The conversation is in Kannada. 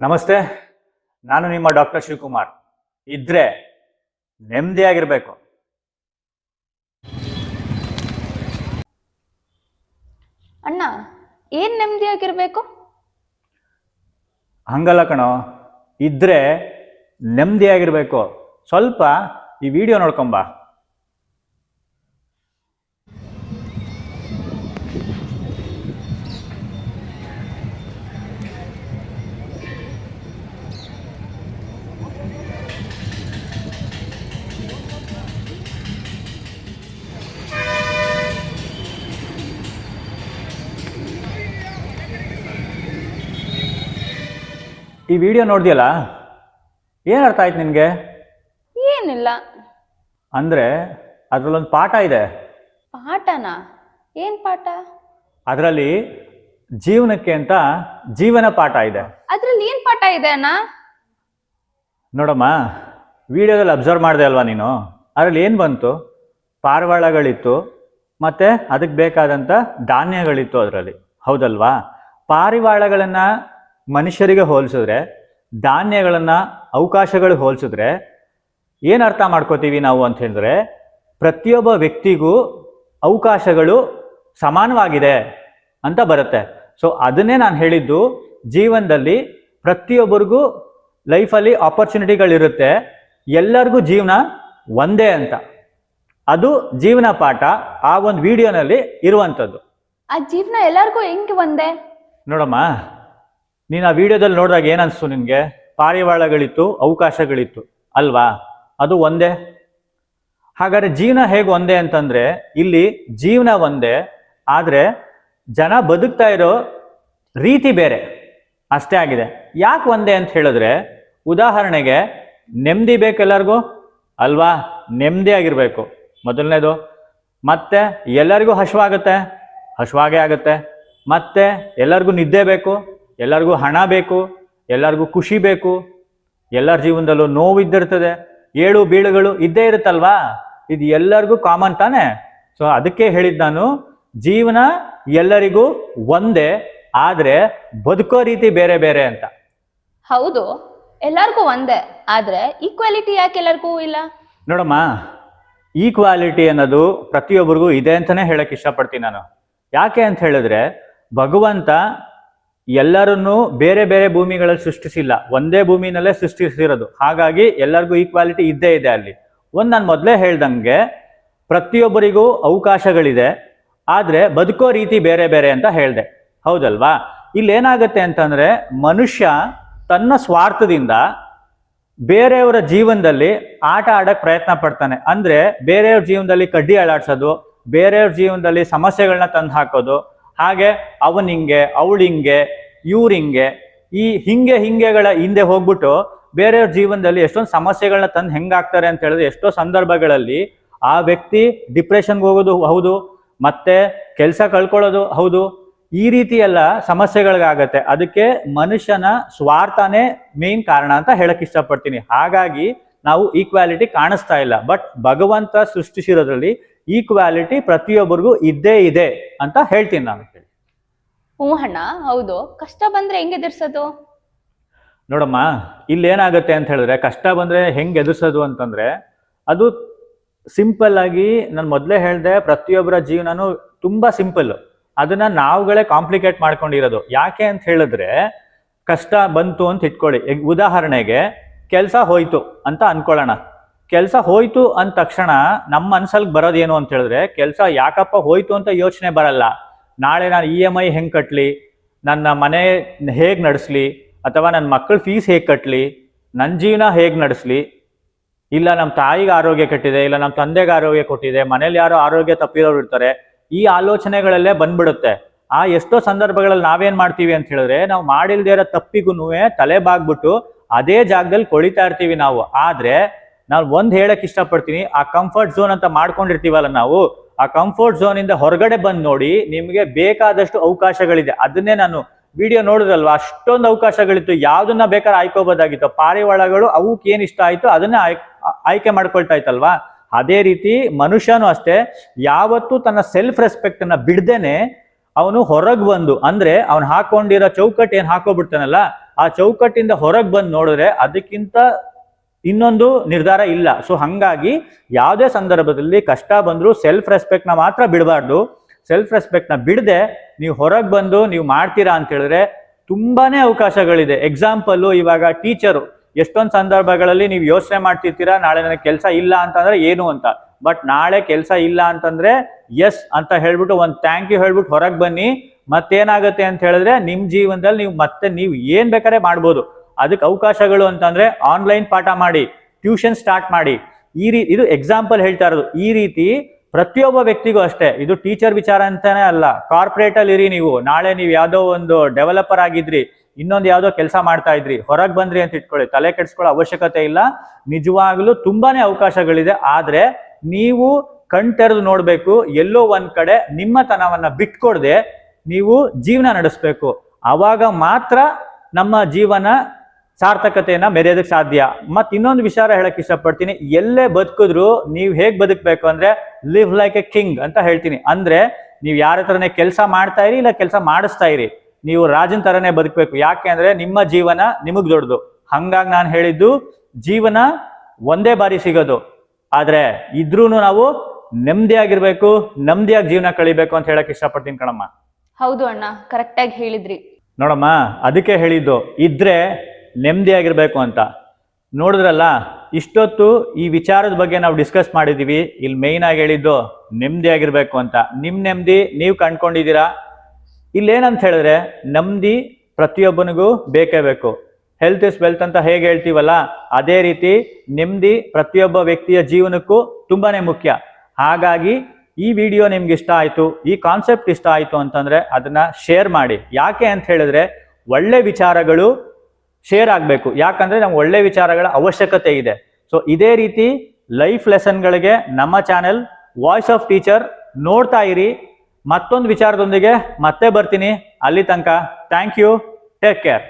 ನಮಸ್ತೆ ನಾನು ನಿಮ್ಮ ಡಾಕ್ಟರ್ ಶಿವಕುಮಾರ್. ಇದ್ರೆ ನೆಮ್ಮದಿಯಾಗಿರ್ಬೇಕು. ಅಣ್ಣ ಏನ್ ನೆಮ್ಮದಿಯಾಗಿರ್ಬೇಕು? ಹಂಗಲ್ಲ ಕಣೋ ಇದ್ರೆ ನೆಮ್ಮದಿಯಾಗಿರ್ಬೇಕು. ಸ್ವಲ್ಪ ಈ ವಿಡಿಯೋ ನೋಡ್ಕೊಂಬಾ ಈ ವಿಡಿಯೋ ನೋಡಿದ್ಯಲ್ಲ? ಏನು ಅರ್ಥ ಆಯ್ತು ನಿನಗೆ? ಏನಿಲ್ಲ. ಅಂದರೆ ಅದರಲ್ಲೊಂದು ಪಾಠ ಇದೆ. ಪಾಠನಾ? ಏನ್ ಪಾಠ? ಅದರಲ್ಲಿ ಜೀವನಕ್ಕೆ ಅಂತ ಜೀವನ ಪಾಠ ಇದೆ. ಅದ್ರಲ್ಲಿ ಏನ್ ಪಾಠ ಇದೆ ಅಣ್ಣ? ನೋಡಮ್ಮ ವಿಡಿಯೋದಲ್ಲಿ ಅಬ್ಸರ್ವ್ ಮಾಡಿದೆ ಅಲ್ವಾ ನೀನು? ಅದರಲ್ಲಿ ಏನು ಬಂತು? ಪಾರಿವಾಳಗಳಿತ್ತು ಮತ್ತು ಅದಕ್ಕೆ ಬೇಕಾದಂಥ ಧಾನ್ಯಗಳಿತ್ತು ಅದರಲ್ಲಿ. ಹೌದಲ್ವಾ? ಪಾರಿವಾಳಗಳನ್ನು ಮನುಷ್ಯರಿಗೆ ಹೋಲಿಸಿದ್ರೆ ಧಾನ್ಯಗಳನ್ನು ಅವಕಾಶಗಳಿಗೆ ಹೋಲಿಸಿದ್ರೆ ಏನು ಅರ್ಥ ಮಾಡ್ಕೋತೀವಿ ನಾವು ಅಂತ ಹೇಳಿದ್ರೆ ಪ್ರತಿಯೊಬ್ಬ ವ್ಯಕ್ತಿಗೂ ಅವಕಾಶಗಳು ಸಮಾನವಾಗಿದೆ ಅಂತ ಬರುತ್ತೆ. ಸೊ ಅದನ್ನೇ ನಾನು ಹೇಳಿದ್ದು ಜೀವನದಲ್ಲಿ ಪ್ರತಿಯೊಬ್ಬರಿಗೂ ಲೈಫಲ್ಲಿ ಆಪರ್ಚುನಿಟಿಗಳಿರುತ್ತೆ ಎಲ್ಲರಿಗೂ ಜೀವನ ಒಂದೇ ಅಂತ. ಅದು ಜೀವನ ಪಾಠ ಆ ಒಂದು ವಿಡಿಯೋನಲ್ಲಿ ಇರುವಂಥದ್ದು. ಆ ಜೀವನ ಎಲ್ಲರಿಗೂ ಹೆಂಗೆ ಒಂದೇ? ನೋಡಮ್ಮ ನೀನು ಆ ವಿಡಿಯೋದಲ್ಲಿ ನೋಡಿದಾಗ ಏನನ್ಸ್ತು ನಿನಗೆ? ಪಾರಿವಾಳಗಳಿತ್ತು, ಅವಕಾಶಗಳಿತ್ತು, ಅಲ್ವಾ? ಅದು ಒಂದೇ. ಹಾಗಾದ್ರೆ ಜೀವನ ಹೇಗೆ ಒಂದೇ ಅಂತಂದ್ರೆ, ಇಲ್ಲಿ ಜೀವನ ಒಂದೇ, ಆದರೆ ಜನ ಬದುಕ್ತಾ ಇರೋ ರೀತಿ ಬೇರೆ. ಅಷ್ಟೇ ಆಗಿದೆ. ಯಾಕೆ ಒಂದೇ ಅಂತ ಹೇಳಿದ್ರೆ, ಉದಾಹರಣೆಗೆ ನೆಮ್ಮದಿ ಬೇಕು ಎಲ್ಲರಿಗೂ, ಅಲ್ವಾ? ನೆಮ್ಮದಿ ಆಗಿರಬೇಕು. ಮೊದಲನೇದು. ಮತ್ತೆ ಎಲ್ಲರಿಗೂ ಹಶ್ವಾಗತ್ತೆ, ಹಶ್ವಾಗೇ ಆಗುತ್ತೆ. ಮತ್ತೆ ಎಲ್ಲರಿಗೂ ನಿದ್ದೆ ಬೇಕು ಎಲ್ಲರಿಗೂ ಹಣ ಬೇಕು ಎಲ್ಲರಿಗೂ ಖುಷಿ ಬೇಕು ಎಲ್ಲರ ಜೀವನದಲ್ಲೂ ನೋವು ಇದ್ದಿರ್ತದೆ ಏಳು ಬೀಳುಗಳು ಇದ್ದೇ ಇರುತ್ತಲ್ವಾ? ಇದು ಎಲ್ಲರಿಗೂ ಕಾಮನ್ ತಾನೆ? ಸೊ ಅದಕ್ಕೆ ಹೇಳಿದ್ದು ನಾನು ಜೀವನ ಎಲ್ಲರಿಗೂ ಒಂದೇ ಆದ್ರೆ ಬದುಕೋ ರೀತಿ ಬೇರೆ ಬೇರೆ ಅಂತ. ಹೌದು ಎಲ್ಲರಿಗೂ ಒಂದೇ ಆದ್ರೆ ಈಕ್ವಾಲಿಟಿ ಯಾಕೆ ಎಲ್ಲರಿಗೂ ಇಲ್ಲ? ನೋಡಮ್ಮ ಈಕ್ವಾಲಿಟಿ ಅನ್ನೋದು ಪ್ರತಿಯೊಬ್ಬರಿಗೂ ಇದೆ ಅಂತಾನೆ ಹೇಳಕ್ ಇಷ್ಟಪಡ್ತೀನಿ ನಾನು. ಯಾಕೆ ಅಂತ ಹೇಳಿದ್ರೆ ಭಗವಂತ ಎಲ್ಲರನ್ನೂ ಬೇರೆ ಬೇರೆ ಭೂಮಿಗಳಲ್ಲಿ ಸೃಷ್ಟಿಸಿಲ್ಲ. ಒಂದೇ ಭೂಮಿನಲ್ಲೇ ಸೃಷ್ಟಿಸಿರೋದು. ಹಾಗಾಗಿ ಎಲ್ಲರಿಗೂ ಈಕ್ವಾಲಿಟಿ ಇದ್ದೇ ಇದೆ ಅಲ್ಲಿ. ಒಂದು ನಾನು ಮೊದಲೇ ಹೇಳ್ದಂಗೆ ಪ್ರತಿಯೊಬ್ಬರಿಗೂ ಅವಕಾಶಗಳಿದೆ. ಆದರೆ ಬದುಕೋ ರೀತಿ ಬೇರೆ ಬೇರೆ ಅಂತ ಹೇಳಿದೆ. ಹೌದಲ್ವಾ? ಇಲ್ಲಿ ಏನಾಗುತ್ತೆ ಅಂತಂದ್ರೆ ಮನುಷ್ಯ ತನ್ನ ಸ್ವಾರ್ಥದಿಂದ ಬೇರೆಯವರ ಜೀವನದಲ್ಲಿ ಆಟ ಆಡೋಕ್ಕೆ ಪ್ರಯತ್ನ ಪಡ್ತಾನೆ. ಅಂದರೆ ಬೇರೆಯವ್ರ ಜೀವನದಲ್ಲಿ ಕಡ್ಡಿ ಅಳಾಡ್ಸೋದು ಬೇರೆಯವ್ರ ಜೀವನದಲ್ಲಿ ಸಮಸ್ಯೆಗಳನ್ನ ತಂದು ಹಾಕೋದು ಹಾಗೆ ಅವನಿಂಗೆ ಹಿಂಗೆ ಇವ್ರಿಂಗೆ ಈ ಹಿಂಗೆ ಹಿಂಗೆಗಳ ಹಿಂದೆ ಹೋಗ್ಬಿಟ್ಟು ಬೇರೆಯವ್ರ ಜೀವನದಲ್ಲಿ ಎಷ್ಟೊಂದು ಸಮಸ್ಯೆಗಳನ್ನ ತಂದು ಹೆಂಗಾಗ್ತಾರೆ ಅಂತ ಹೇಳಿದ್ರೆ ಎಷ್ಟೋ ಸಂದರ್ಭಗಳಲ್ಲಿ ಆ ವ್ಯಕ್ತಿ ಡಿಪ್ರೆಷನ್ಗೆ ಹೋಗೋದು ಹೌದು, ಮತ್ತೆ ಕೆಲಸ ಕಳ್ಕೊಳ್ಳೋದು ಹೌದು. ಈ ರೀತಿ ಎಲ್ಲ ಸಮಸ್ಯೆಗಳಿಗಾಗತ್ತೆ. ಅದಕ್ಕೆ ಮನುಷ್ಯನ ಸ್ವಾರ್ಥನೇ ಮೇನ್ ಕಾರಣ ಅಂತ ಹೇಳಕ್ ಇಷ್ಟಪಡ್ತೀನಿ. ಹಾಗಾಗಿ ನಾವು ಈಕ್ವಾಲಿಟಿ ಕಾಣಿಸ್ತಾ ಇಲ್ಲ. ಬಟ್ ಭಗವಂತ ಸೃಷ್ಟಿಸಿರೋದ್ರಲ್ಲಿ ಈಕ್ವಾಲಿಟಿ ಪ್ರತಿಯೊಬ್ಬರಿಗೂ ಇದ್ದೇ ಇದೆ ಅಂತ ಹೇಳ್ತೀನಿ ನಾನು. ಹ್ಞೂ ಅಣ್ಣ ಹೌದು. ಕಷ್ಟ ಬಂದ್ರೆ ಹೆಂಗ್ ಎದುರ್ಸೋದು? ನೋಡಮ್ಮ ಇಲ್ಲಿ ಏನಾಗುತ್ತೆ ಅಂತ ಹೇಳಿದ್ರೆ ಕಷ್ಟ ಬಂದ್ರೆ ಹೆಂಗೆ ಎದುರಿಸೋದು ಅಂತಂದ್ರೆ ಅದು ಸಿಂಪಲ್ ಆಗಿ ನಾನು ಮೊದಲೇ ಹೇಳ್ದೆ ಪ್ರತಿಯೊಬ್ಬರ ಜೀವನನೂ ತುಂಬಾ ಸಿಂಪಲ್ ಅದನ್ನ ನಾವುಗಳೇ ಕಾಂಪ್ಲಿಕೇಟ್ ಮಾಡ್ಕೊಂಡಿರೋದು. ಯಾಕೆ ಅಂತ ಹೇಳಿದ್ರೆ ಕಷ್ಟ ಬಂತು ಅಂತ ಇಟ್ಕೊಳ್ಳಿ. ಉದಾಹರಣೆಗೆ ಕೆಲಸ ಹೋಯ್ತು ಅಂತ ಅನ್ಕೊಳ್ಳೋಣ. ಕೆಲಸ ಹೋಯ್ತು ಅಂದ ತಕ್ಷಣ ನಮ್ಮ ಮನ್ಸಲ್ಲಿ ಬರೋದೇನು ಅಂತ ಹೇಳಿದ್ರೆ, ಕೆಲಸ ಯಾಕಪ್ಪ ಹೋಯ್ತು ಅಂತ ಯೋಚನೆ ಬರಲ್ಲ. ನಾಳೆ ನಾನು ಇ ಎಂ ಐ ಹೆಂಗೆ ಕಟ್ಟಲಿ ನನ್ನ ಮನೆ ಹೇಗೆ ನಡೆಸ್ಲಿ? ಅಥವಾ ನನ್ನ ಮಕ್ಕಳ ಫೀಸ್ ಹೇಗೆ ಕಟ್ಟಲಿ ನನ್ನ ಜೀವನ ಹೇಗೆ ನಡೆಸ್ಲಿ? ಇಲ್ಲ ನಮ್ಮ ತಾಯಿಗೆ ಆರೋಗ್ಯ ಕೆಟ್ಟಿದೆ, ಇಲ್ಲ ನಮ್ಮ ತಂದೆಗೆ ಆರೋಗ್ಯ ಕೊಟ್ಟಿದೆ, ಮನೇಲಿ ಯಾರೋ ಆರೋಗ್ಯ ತಪ್ಪಿರೋರು ಇರ್ತಾರೆ. ಈ ಆಲೋಚನೆಗಳಲ್ಲೇ ಬಂದ್ಬಿಡುತ್ತೆ. ಆ ಎಷ್ಟೋ ಸಂದರ್ಭಗಳಲ್ಲಿ ನಾವೇನ್ ಮಾಡ್ತೀವಿ ಅಂತ ಹೇಳಿದ್ರೆ, ನಾವು ಮಾಡಿಲ್ದೇ ಇರೋ ತಪ್ಪಿಗೂ ತಲೆ ಬಾಗ್ಬಿಟ್ಟು ಅದೇ ಜಾಗದಲ್ಲಿ ಕೊಳಿತಾ ಇರ್ತೀವಿ ನಾವು. ಆದ್ರೆ ನಾನು ಒಂದು ಹೇಳಕ್ ಇಷ್ಟಪಡ್ತೀನಿ, ಆ ಕಂಫರ್ಟ್ ಝೋನ್ ಅಂತ ಮಾಡ್ಕೊಂಡಿರ್ತೀವಲ್ಲ ನಾವು, ಆ ಕಂಫರ್ಟ್ ಝೋನ್ ಇಂದ ಹೊರಗಡೆ ಬಂದು ನೋಡಿ ನಿಮಗೆ ಬೇಕಾದಷ್ಟು ಅವಕಾಶಗಳಿದೆ. ಅದನ್ನೇ ನಾನು ವಿಡಿಯೋ ನೋಡಿದ್ರಲ್ವಾ, ಅಷ್ಟೊಂದು ಅವಕಾಶಗಳಿತ್ತು. ಯಾವ್ದನ್ನ ಬೇಕಾದ್ರೆ ಆಯ್ಕೋಬೋದಾಗಿತ್ತು. ಪಾರಿವಾಳಗಳು ಅವಕ್ಕೆ ಏನ್ ಇಷ್ಟ ಆಯ್ತು ಅದನ್ನೇ ಆಯ್ ಆಯ್ಕೆ ಮಾಡ್ಕೊಳ್ತಾ ಇತ್ತಲ್ವಾ? ಅದೇ ರೀತಿ ಮನುಷ್ಯನು ಅಷ್ಟೇ, ಯಾವತ್ತೂ ತನ್ನ ಸೆಲ್ಫ್ ರೆಸ್ಪೆಕ್ಟ್ ಅನ್ನ ಬಿಡ್ದೇನೆ ಅವನು ಹೊರಗೆ ಬಂದು, ಅಂದ್ರೆ ಅವನು ಹಾಕೊಂಡಿರೋ ಚೌಕಟ್ಟು ಏನ್ ಹಾಕೋಬಿಡ್ತಾನಲ್ಲ, ಆ ಚೌಕಟ್ಟಿಂದ ಹೊರಗೆ ಬಂದು ನೋಡಿದ್ರೆ ಅದಕ್ಕಿಂತ ಇನ್ನೊಂದು ನಿರ್ಧಾರ ಇಲ್ಲ. ಸೊ ಹಂಗಾಗಿ ಯಾವುದೇ ಸಂದರ್ಭದಲ್ಲಿ ಕಷ್ಟ ಬಂದರೂ ಸೆಲ್ಫ್ ರೆಸ್ಪೆಕ್ಟ್ನ ಮಾತ್ರ ಬಿಡಬಾರ್ದು. ಸೆಲ್ಫ್ ರೆಸ್ಪೆಕ್ಟ್ನ ಬಿಡದೆ ನೀವು ಹೊರಗೆ ಬಂದು ನೀವು ಮಾಡ್ತೀರಾ ಅಂತ ಹೇಳಿದ್ರೆ ತುಂಬಾನೇ ಅವಕಾಶಗಳಿದೆ. ಎಕ್ಸಾಂಪಲ್ಲು ಇವಾಗ ಟೀಚರು ಎಷ್ಟೊಂದು ಸಂದರ್ಭಗಳಲ್ಲಿ ನೀವು ಯೋಚನೆ ಮಾಡ್ತಿರ್ತೀರಾ, ನಾಳೆ ನನಗೆ ಕೆಲಸ ಇಲ್ಲ ಅಂತಂದ್ರೆ ಏನು ಅಂತ. ಬಟ್ ನಾಳೆ ಕೆಲಸ ಇಲ್ಲ ಅಂತಂದ್ರೆ ಎಸ್ ಅಂತ ಹೇಳ್ಬಿಟ್ಟು ಒಂದು ಥ್ಯಾಂಕ್ ಯು ಹೇಳ್ಬಿಟ್ಟು ಹೊರಗೆ ಬನ್ನಿ. ಮತ್ತೇನಾಗುತ್ತೆ ಅಂತ ಹೇಳಿದ್ರೆ ನಿಮ್ಮ ಜೀವನದಲ್ಲಿ ನೀವು ಮತ್ತೆ ನೀವು ಏನು ಬೇಕಾದ್ರೆ ಮಾಡ್ಬೋದು. ಅದಕ್ಕೆ ಅವಕಾಶಗಳು ಅಂತಂದ್ರೆ ಆನ್ಲೈನ್ ಪಾಠ ಮಾಡಿ ಟ್ಯೂಷನ್ ಸ್ಟಾರ್ಟ್ ಮಾಡಿ, ಈ ರೀತಿ ಇದು ಎಕ್ಸಾಂಪಲ್ ಹೇಳ್ತಾ ಇರೋದು. ಈ ರೀತಿ ಪ್ರತಿಯೊಬ್ಬ ವ್ಯಕ್ತಿಗೂ ಅಷ್ಟೇ. ಇದು ಟೀಚರ್ ವಿಚಾರ ಅಂತಾನೆ ಅಲ್ಲ. ಕಾರ್ಪೊರೇಟ್ ಅಲ್ಲಿ ಇರಿ ನೀವು. ನಾಳೆ ನೀವು ಯಾವ್ದೋ ಒಂದು ಡೆವಲಪರ್ ಆಗಿದ್ರಿ, ಇನ್ನೊಂದು ಯಾವ್ದೋ ಕೆಲಸ ಮಾಡ್ತಾ ಇದ್ರಿ, ಹೊರಗೆ ಬಂದ್ರಿ ಅಂತ ಇಟ್ಕೊಳ್ಳಿ. ತಲೆ ಕೆಡ್ಸ್ಕೊಳ್ಳೋ ಅವಶ್ಯಕತೆ ಇಲ್ಲ. ನಿಜವಾಗ್ಲೂ ತುಂಬಾನೇ ಅವಕಾಶಗಳಿದೆ. ಆದ್ರೆ ನೀವು ಕಣ್ ತೆರೆದು ನೋಡ್ಬೇಕು. ಎಲ್ಲೋ ಒಂದ್ ಕಡೆ ನಿಮ್ಮತನವನ್ನ ಬಿಟ್ಕೊಡ್ದೆ ನೀವು ಜೀವನ ನಡೆಸ್ಬೇಕು. ಅವಾಗ ಮಾತ್ರ ನಮ್ಮ ಜೀವನ ಸಾರ್ಥಕತೆಯನ್ನ ಮೆರೆಯೋದಕ್ಕೆ ಸಾಧ್ಯ. ಮತ್ ಇನ್ನೊಂದು ವಿಚಾರ ಹೇಳಕ್ ಇಷ್ಟಪಡ್ತೀನಿ. ಎಲ್ಲೇ ಬದುಕಿದ್ರು ನೀವು ಹೇಗ್ ಬದುಕಬೇಕು ಅಂದ್ರೆ ಲಿವ್ ಲೈಕ್ ಎ ಕಿಂಗ್ ಅಂತ ಹೇಳ್ತೀನಿ. ಅಂದ್ರೆ ನೀವು ಯಾರ ಹತ್ರನೇ ಕೆಲಸ ಮಾಡ್ತಾ ಇರಿ ಇಲ್ಲ ಕೆಲಸ ಮಾಡಿಸ್ತಾ ಇರಿ. ನೀವು ರಾಜನ್ ತರನೇ ಬದುಕಬೇಕು. ಯಾಕೆ ಅಂದ್ರೆ ನಿಮ್ಮ ಜೀವನ ನಿಮಗ್ ದೊಡ್ಡದು. ಹಂಗಾಗಿ ನಾನು ಹೇಳಿದ್ದು ಜೀವನ ಒಂದೇ ಬಾರಿ ಸಿಗೋದು. ಆದ್ರೆ ಇದ್ರೂ ನಾವು ನೆಮ್ಮದಿಯಾಗಿರ್ಬೇಕು ನೆಮ್ಮದಿಯಾಗಿ ಜೀವನ ಕಳಿಬೇಕು ಅಂತ ಹೇಳಕ್ ಇಷ್ಟಪಡ್ತೀನಿ ಕಣಮ್ಮ. ಹೌದು ಅಣ್ಣ ಕರೆಕ್ಟಾಗಿ ಹೇಳಿದ್ರಿ. ನೋಡಮ್ಮ ಅದಕ್ಕೆ ಹೇಳಿದ್ದು. ಇದ್ರೆ ನೆಮ್ಮದಿಯಾಗಿರ್ಬೇಕು ಅಂತ. ನೋಡಿದ್ರಲ್ಲ, ಇಷ್ಟೊತ್ತು ಈ ವಿಚಾರದ ಬಗ್ಗೆ ನಾವು ಡಿಸ್ಕಸ್ ಮಾಡಿದ್ದೀವಿ ಇಲ್ಲಿ ಮೇಯ್ನ್ ಆಗಿ ಹೇಳಿದ್ದು ನೆಮ್ಮದಿಯಾಗಿರ್ಬೇಕು ಅಂತ. ನಿಮ್ಮ ನೆಮ್ಮದಿ, ನೀವು ಕಂಡ್ಕೊಂಡಿದ್ದೀರಾ? ಇಲ್ಲೇನಂತ ಹೇಳಿದ್ರೆ ನೆಮ್ಮದಿ ಪ್ರತಿಯೊಬ್ಬನಿಗೂ ಬೇಕೇ ಬೇಕು. ಹೆಲ್ತ್ ಇಸ್ ವೆಲ್ತ್ ಅಂತ ಹೇಗೆ ಹೇಳ್ತೀವಲ್ಲ, ಅದೇ ರೀತಿ ನೆಮ್ಮದಿ ಪ್ರತಿಯೊಬ್ಬ ವ್ಯಕ್ತಿಯ ಜೀವನಕ್ಕೂ ತುಂಬಾನೇ ಮುಖ್ಯ. ಹಾಗಾಗಿ ಈ ವಿಡಿಯೋ ನಿಮ್ಗೆ ಇಷ್ಟ ಆಯಿತು, ಈ ಕಾನ್ಸೆಪ್ಟ್ ಇಷ್ಟ ಆಯಿತು ಅಂತಂದ್ರೆ ಅದನ್ನ ಶೇರ್ ಮಾಡಿ. ಯಾಕೆ ಅಂತ ಹೇಳಿದ್ರೆ, ಒಳ್ಳೆ ವಿಚಾರಗಳು ಶೇರ್ ಆಗಬೇಕು. ಯಾಕಂದ್ರೆ ನಮ್ಗೆ ಒಳ್ಳೆ ವಿಚಾರಗಳ ಅವಶ್ಯಕತೆ ಇದೆ. ಸೊ ಇದೇ ರೀತಿ ಲೈಫ್ ಲೆಸನ್ಗಳಿಗೆ ನಮ್ಮ ಚಾನೆಲ್ ವಾಯ್ಸ್ ಆಫ್ ಟೀಚರ್ ನೋಡ್ತಾ ಇರಿ. ಮತ್ತೊಂದು ವಿಚಾರದೊಂದಿಗೆ ಮತ್ತೆ ಬರ್ತೀನಿ. ಅಲ್ಲಿ ತನಕ ಥ್ಯಾಂಕ್ ಯು ಟೇಕ್ ಕೇರ್